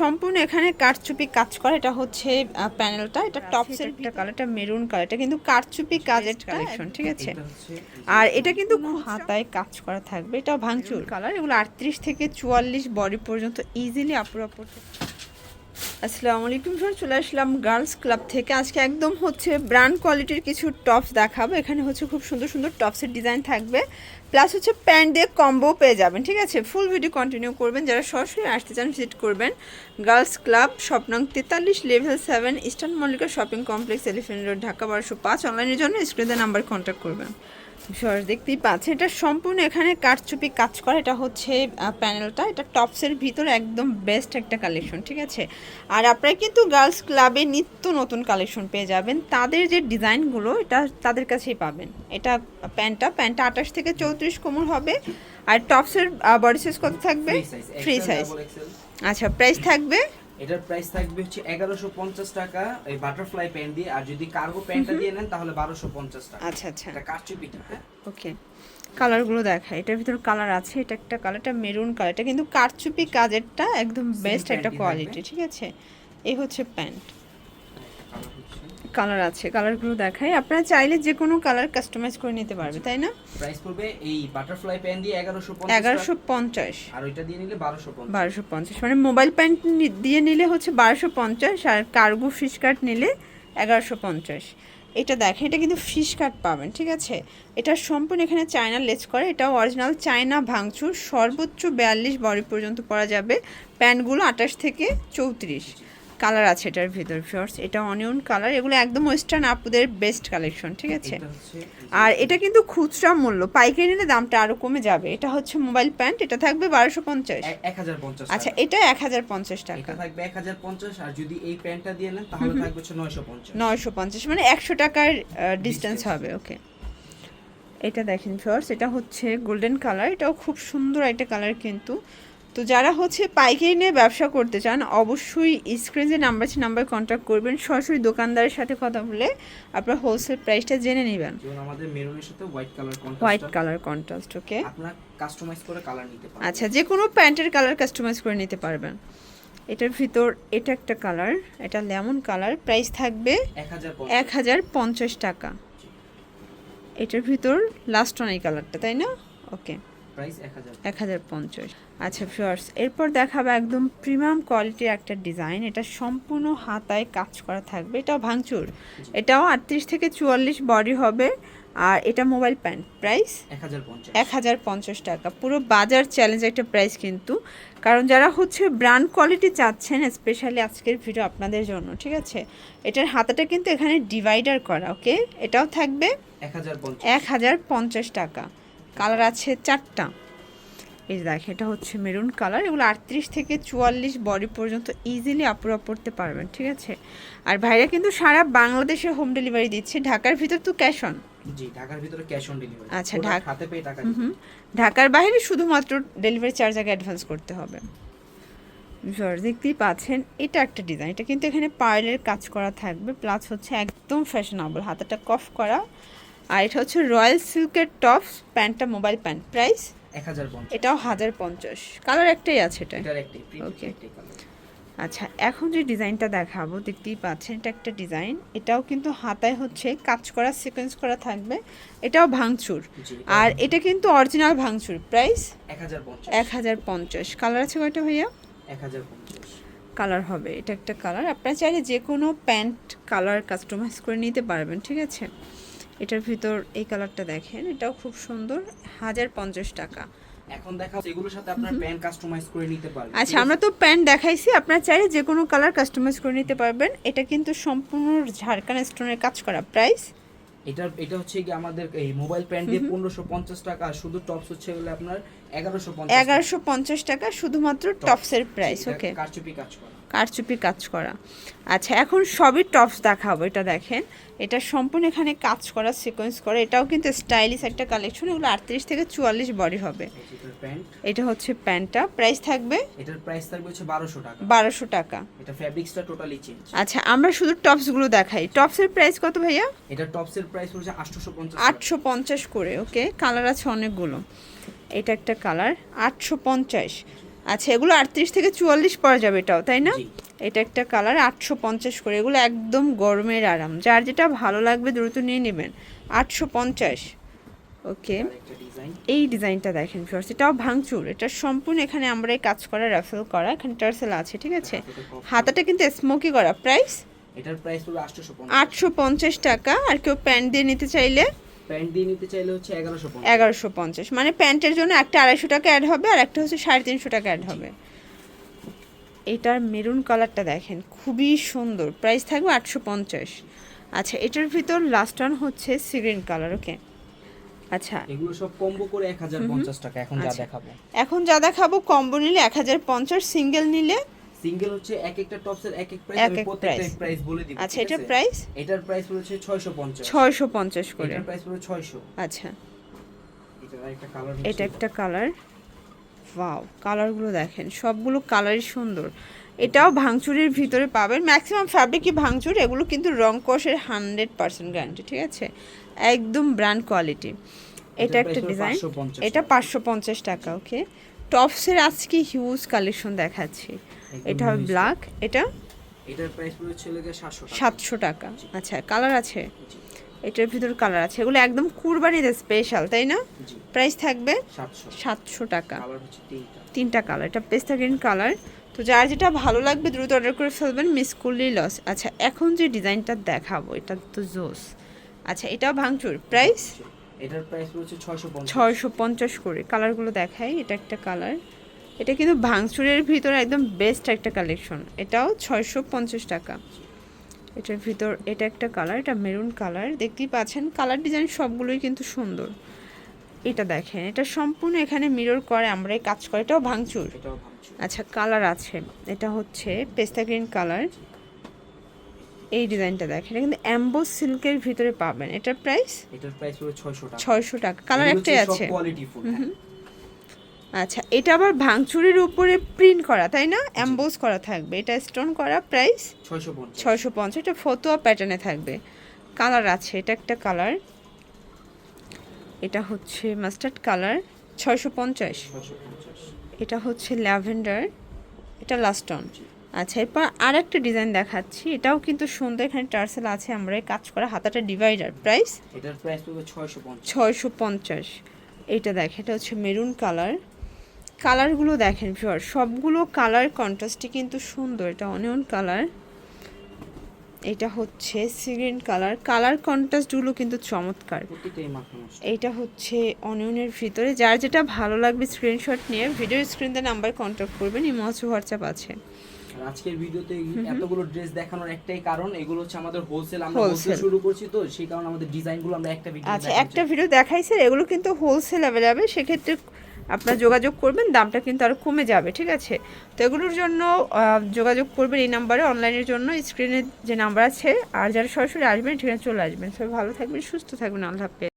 সম্পূর্ণ এখানে কারচুপি কাজ করা। এটা হচ্ছে প্যানেলটা এটা টপ সেটটা কালারটা মেরুন কালার এটা কিন্তু কারচুপি কাজের কালেকশন ঠিক আছে? আর এটা কিন্তু হাতায় কাজ করা থাকবে। এটা ভাঙচুর। কালার এগুলো আটত্রিশ থেকে চুয়াল্লিশ বডি পর্যন্ত ইজিলি আপুর পড়তে আসসালামু আলাইকুম স্যার চলে আসলাম গার্লস ক্লাব থেকে। আজকে একদম হচ্ছে ব্র্যান্ড কোয়ালিটির কিছু টপস দেখাবো। এখানে হচ্ছে খুব সুন্দর সুন্দর টপসের ডিজাইন থাকবে। প্লাস হচ্ছে প্যান্ট দিয়ে কম্বো পেয়ে যাবেন, ঠিক আছে? ফুল ভিডিও কন্টিনিউ করবেন। যারা সরাসরি আসতে চান ভিজিট করবেন গার্লস ক্লাব স্বপ্নং তেতাল্লিশ level seven Eastern Mallika shopping complex elephant road Dhaka বারোশো পাঁচ। অনলাইনের জন্য স্ক্রিনের নাম্বার কন্ট্যাক্ট করবেন। সর দেখতেই পাচ্ছেন এটা সম্পূর্ণ এখানে কারচুপি কাজ করা। এটা হচ্ছে প্যানেলটা এটা টপসের ভিতরে একদম বেস্ট একটা কালেকশন ঠিক আছে? আর আপনারা কিন্তু গার্লস ক্লাবে নিত্য নতুন কালেকশন পেয়ে যাবেন। তাদের যে ডিজাইনগুলো এটা তাদের কাছেই পাবেন। এটা প্যান্টটা প্যান্টটা আঠাশ থেকে চৌত্রিশ কোমর হবে। আর টপসের বডি সাইজ কত থাকবে? ফ্রি সাইজ আচ্ছা প্রাইস থাকবে এটার প্রাইস থাকবে হচ্ছে এগারোশো পঞ্চাশ টাকা এই বাটারফ্লাই প্যান্ট দিয়ে। আর যদি কার্গো প্যান্টটা দিয়ে নেন তাহলে বারোশো পঞ্চাশ টাকা। আচ্ছা আচ্ছা। এটা কারচুপিটা হ্যাঁ? ওকে। কালারগুলো দেখা এটার ভিতর কালার আছে এটা একটা কালারটা মেরুন কালারটা কিন্তু কারচুপি কাজেরটা একদম বেস্ট একটা কোয়ালিটি ঠিক আছে? এই হচ্ছে প্যান্ট কালার আছে। কালারগুলো দেখাই। আপনারা চাইলে যে কোনো কালার কাস্টমাইজ করে নিতে পারবে তাই না? প্রাইস পড়বে এই বাটারফ্লাই প্যান্ট দিয়ে এগারোশো এগারোশো পঞ্চাশ। আর ওইটা দিয়ে নিলে বারোশো পঞ্চাশ। বারোশো পঞ্চাশ। মানে মোবাইল প্যান্ট দিয়ে নিলে হচ্ছে বারোশো পঞ্চাশ আর কার্গো ফিশ কাট নিলে এগারোশো পঞ্চাশ। এটা দেখেন এটা কিন্তু ফিশ কাট পাবেন ঠিক আছে? এটা সম্পূর্ণ এখানে চায়না লেস করে। এটা অরিজিনাল চায়না ভাঙচুর। সর্বোচ্চ বিয়াল্লিশ বডি পর্যন্ত পরা যাবে। প্যান্টগুলো আঠাশ থেকে চৌত্রিশ। কালার আছে এটার ভিতর শর্টস এটা অনিয়ন কালার এগুলো একদম ওয়েস্টার্ন আপুদের বেস্ট কালেকশন ঠিক আছে? আর এটা কিন্তু খুচরা মূল্য পাইকারি নিলে দামটা আরও কমে যাবে। এটা হচ্ছে মোবাইল প্যান্ট এটা থাকবে বারোশো পঞ্চাশ। আচ্ছা এটা এক হাজার পঞ্চাশ টাকা। এটা থাকবে এক হাজার পঞ্চাশ আর যদি এই প্যান্টটা দিয়ে নেন তাহলে থাকবে হচ্ছে নয়শো পঞ্চাশ। নয়শো পঞ্চাশ মানে একশো টাকার ডিস্টেন্স হবে ওকে এটা দেখেন ফিওর্স এটা হচ্ছে গোল্ডেন কালার এটাও খুব সুন্দর একটা কালার কিন্তু। তো যারা হচ্ছে পাইকারি নিয়ে ব্যবসা করতে চান অবশ্যই স্ক্রিনে যে নাম্বার আছে নাম্বার কন্ট্যাক্ট করবেন। সরাসরি দোকানদারের সাথে কথা বলে আপনার হোলসেল প্রাইসটা জেনে নেবেন। আমাদের মেরুনের সাথে white colour contrast white colour contrast okay আপনার কাস্টমাইজ করে কালার নিতে পারেন আচ্ছা যে কোনো প্যান্টের কালার কাস্টমাইজ করে নিতে পারবেন। এটার ভিতর এটা একটা কালার এটা লেমন কালার প্রাইস থাকবে এক হাজার এক হাজার পঞ্চাশ টাকা। এটার ভিতর লাস্ট অন এই কালারটা তাই না? ওকে প্রাইস এক হাজার এক হাজার পঞ্চাশ। আচ্ছা ফিওর্স এরপর দেখাবো একদম প্রিমিয়াম কোয়ালিটির একটা ডিজাইন এটা সম্পূর্ণ হাতায় কাজ করা থাকবে। এটাও ভাঙচুর। এটাও আটত্রিশ থেকে চুয়াল্লিশ বডি হবে। আর এটা মোবাইল প্যান্ট প্রাইস এক হাজার পঞ্চাশ। টাকা। পুরো বাজার চ্যালেঞ্জ একটা প্রাইস কিন্তু। কারণ যারা হচ্ছে ব্র্যান্ড কোয়ালিটি চাচ্ছেন স্পেশালি আজকের ভিডিও আপনাদের জন্য ঠিক আছে? এটার হাতাটা কিন্তু এখানে ডিভাইডার করা ওকে এটাও থাকবে এক হাজার পঞ্চাশ টাকা। কালার আছে চারটা। এই যে দেখ এটা হচ্ছে মেরুন কালার। এগুলো আটত্রিশ থেকে চুয়াল্লিশ বডি পর্যন্ত ইজিলি আপুরা পড়তে পারবেন ঠিক আছে? আর ভাইরা কিন্তু সারা বাংলাদেশে হোম ডেলিভারি দিচ্ছে। ঢাকার ভিতর তো ক্যাশ অন জি ঢাকার ভিতরে ক্যাশ অন ডেলিভারি আচ্ছা, ঢাক- হাতে পেয়ে টাকা হুম দিতে হুম। ঢাকার বাইরে শুধুমাত্র ডেলিভারি চার্জ আগে অ্যাডভান্স করতে হবে। দেখতেই পাচ্ছেন এটা একটা ডিজাইন এটা কিন্তু এখানে পার্লের কাজ করা থাকবে। প্লাস হচ্ছে একদম ফ্যাশনেবল হাতাটা কফ করা। আর এটা হচ্ছে রয়্যাল সিল্কের টপ প্যান্টটা মোবাইল প্যান্ট প্রাইস এটাও হাজার পঞ্চাশ কালার একটাই আছে এটা। কালার আচ্ছা এখন যে ডিজাইনটা দেখাবো দেখতেই পাচ্ছেন এটা একটা ডিজাইন। এটাও কিন্তু হাতায় হচ্ছে কাজ করা সিকোয়েন্স করা থাকবে। এটাও ভাঙচুর। আর এটা কিন্তু অরিজিনাল ভাঙচুর। প্রাইস এক হাজার পঞ্চাশ এক হাজার পঞ্চাশ কালার আছে কয়টা ভাইয়া? এক হাজার পঞ্চাশ কালার হবে এটা একটা কালার আপনারা চাইলে যে কোনো প্যান্ট কালার কাস্টমাইজ করে নিতে পারবেন ঠিক আছে? এটার ভিতর এই কালারটা দেখেন এটাও খুব সুন্দর হাজার পঞ্চাশ টাকা। এখন দেখা এগুলোর সাথে আপনার প্যান্ট কাস্টমাইজ করে নিতে পারবেন। আচ্ছা আমরা তো প্যান্ট দেখাইছি আপনারা চাইলে যে কোনো কালার কাস্টমাইজ করে নিতে পারবেন। এটা কিন্তু সম্পূর্ণ ঝাড়খান স্টোনের কাজ করা প্রাইস এটা এটা হচ্ছে কি আমাদের এই মোবাইল প্যান্ট দিয়ে পনেরোশো পঞ্চাশ টাকা শুধু টপস হচ্ছে হলো আপনার এগারোশো পঞ্চাশ এগারোশো পঞ্চাশ টাকা শুধুমাত্র টপসের প্রাইস ওকে কারচুপি কাজ করা। কারচুপি কাজ করা। আচ্ছা এখন সবই টপস দেখাবো এটা দেখেন। এটা সম্পূর্ণ এখানে কাজ করা সিকোয়েন্স করা। এটাও কিন্তু স্টাইলিশ একটা কালেকশন এগুলো আটত্রিশ থেকে চুয়াল্লিশ বডি হবে। এটা হচ্ছে প্যান্টটা প্রাইস থাকবে? এটার প্রাইস থাকবে হচ্ছে বারোশো টাকা। বারোশো টাকা। এটা ফ্যাব্রিক্সটা টোটালি চেঞ্জ আচ্ছা আমরা শুধু টপসগুলো দেখাই। টপসের প্রাইস কত ভাইয়া? এটা টপসের প্রাইস হচ্ছে আটশোশো পঞ্চাশ আটশো পঞ্চাশ করে ওকে কালার আছে অনেকগুলো। এটা একটা কালার আটশো পঞ্চাশ। আচ্ছা এগুলো আটত্রিশ থেকে চুয়াল্লিশ পরা যাবে এটাও তাই না? এটা একটা কালার আটশো পঞ্চাশ করে এগুলো একদম গরমের আরাম। যার যেটা ভালো লাগবে দ্রুত নিয়ে নেবেন আটশো পঞ্চাশ। ওকে এই ডিজাইনটা দেখেন ফিওর্স এটাও ভাঙচুর এটা সম্পূর্ণ এখানে আমরা এই কাজ করা রাফেল করা এখানে টার্সেল আছে ঠিক আছে? হাতাটা কিন্তু স্মোকি করা প্রাইস এটার প্রাইস পড়বে 850 আটশো পঞ্চাশ টাকা আর কেউ প্যান্ট দিয়ে নিতে চাইলে প্যান্ট দিয়ে নিতে চাইলে হচ্ছে 1150 এগারোশো পঞ্চাশ। মানে প্যান্টের জন্য একটা আড়াইশো টাকা অ্যাড হবে আর একটা হচ্ছে সাড়ে তিনশো টাকা অ্যাড হবে। এটার মেরুন কালারটা দেখেন খুবই সুন্দর। প্রাইস থাকবে আটশো পঞ্চাশ। আচ্ছা এটার ভিতর লাস্ট ওয়ান হচ্ছে সিগ্রিন কালার ওকে আচ্ছা। এগুলো সব কম্বো করে 1050 টাকা এখন যা আচ্ছা। দেখাবো। এখন যা দেখাবো কম্বো নিলে এক হাজার পঞ্চাশ সিঙ্গেল নিলে সিঙ্গেল হচ্ছে এক একটা টপসের এক এক প্রাইস আমি প্রত্যেকটা। প্রাইস বলে দিব আচ্ছা এটার প্রাইস এটার প্রাইস হচ্ছে 650 ছয়শো পঞ্চাশ করে। এটার প্রাইস পড়বে 600 আচ্ছা। এটার আরেকটা কালার এটা একটা কালার ওয়াও কালারগুলো দেখেন সবগুলো কালারই সুন্দর। এটাও ভাঙচুরের ভিতরে পাবেন। ম্যাক্সিমাম ফ্যাব্রিকই ভাঙচুর? এগুলো কিন্তু রং কষের হান্ড্রেড পার্সেন্ট গ্যারান্টি ঠিক আছে? একদম ব্র্যান্ড কোয়ালিটি এটা একটা ডিজাইন এটা পাঁচশো পঞ্চাশ টাকা ওকে টপসের আজকে হিউজ কালেকশন দেখাচ্ছি। এটা হবে ব্ল্যাক এটা? এটার প্রাইস পড়বে হচ্ছে লেগে 700 টাকা। সাতশো টাকা। আচ্ছা কালার আছে? এটার ভিতর কালার আছে। এগুলো একদম কুরবানিতে স্পেশাল তাই না? প্রাইস থাকবে 700 সাতশো টাকা। তিনটা। তিনটা কালার এটা পেস্তা গ্রিন কালার তো যার যেটা ভালো লাগবে দ্রুত অর্ডার করে ফেলবেন মিস করলেই লস আচ্ছা এখন যে ডিজাইনটা দেখাবো এটা তো জোস। আচ্ছা এটাও ভাঙচুর। প্রাইস এটার প্রাইস হচ্ছে 650 ছয়শো পঞ্চাশ করে। কালারগুলো দেখাই এটা একটা কালার এটা কিন্তু ভাঙচুরের ভিতরে একদম বেস্ট একটা কালেকশন এটাও ছয়শো পঞ্চাশ টাকা। এটার ভিতর এটা একটা কালার এটা মেরুন কালার দেখতেই পাচ্ছেন কালার ডিজাইন সবগুলোই কিন্তু সুন্দর। এটা দেখেন এটা সম্পূর্ণ এখানে মিরর করে আমরা এই কাজ করে। এটাও ভাঙচুর। আচ্ছা কালার আছে। এটা হচ্ছে পেস্তা গ্রিন কালার এই ডিজাইনটা দেখেন এটা কিন্তু অ্যাম্বো সিল্কের ভিতরে পাবেন। এটার প্রাইস এটার প্রাইস 600 টাকা। ছয়শো টাকা। কালার একটাই আছে। কোয়ালিটি ফুল আচ্ছা এটা আবার ভাঙচুরের উপরে প্রিন্ট করা তাই না? অ্যাম্বোজ করা থাকবে। এটা স্টোন করা প্রাইস 650 ছয়শো পঞ্চাশ এটা ফতোয়া প্যাটার্নে থাকবে। কালার আছে এটা একটা কালার এটা হচ্ছে মাস্টার্ড কালার ছয়শো পঞ্চাশ। এটা হচ্ছে ল্যাভেন্ডার এটা লাস্ট অন আচ্ছা এরপর আর একটা ডিজাইন দেখাচ্ছি। এটাও কিন্তু সুন্দর এখানে টার্সেল আছে আমরা এই কাজ করা হাতাটা ডিভাইডার প্রাইস এটার প্রাইস পড়বে 650 ছয়শো পঞ্চাশ। এটা দেখেন এটা হচ্ছে মেরুন কালার কালারগুলো দেখেন ফিওর সবগুলো কালার কন্ট্রাস্টই কিন্তু সুন্দর। এটা অনিয়ন কালার। এটা হচ্ছে সিগ্রিন কালার। কালার কন্ট্রাস্টগুলো কিন্তু চমৎকার। এইটা হচ্ছে অনিয়নের ভিতরে। যার যেটা ভালো লাগবে স্ক্রিনশট নিয়ে ভিডিও স্ক্রিনতে নাম্বার কন্ট্যাক্ট করবেন। ইমো আছে হোয়াটসঅ্যাপ আছে। আজকের ভিডিওতে এতগুলো ড্রেস দেখানোর একটাই কারণ এগুলো হচ্ছে আমাদের হোলসেল আমরা হোলসেল শুরু করছি তো সেই কারণে আমাদের ডিজাইনগুলো আমরা একটা ভিডিও আচ্ছা একটা ভিডিও দেখাইছে এগুলো কিন্তু হোলসেল অ্যাভেলেবেল সেক্ষেত্রে আপনার যোগাযোগ করবেন, দামটা কিন্তু আরও কমে যাবে, ঠিক আছে? তো এগুলোর জন্য যোগাযোগ করবেন এই নাম্বারে, অনলাইনের জন্য, স্ক্রিনে যে নাম্বার আছে, আর যারা সরাসরি আসবেন ঠিকানা চলে আসবেন। সবাই ভালো থাকবেন, সুস্থ থাকবেন, আল্লাহ হাফেজ।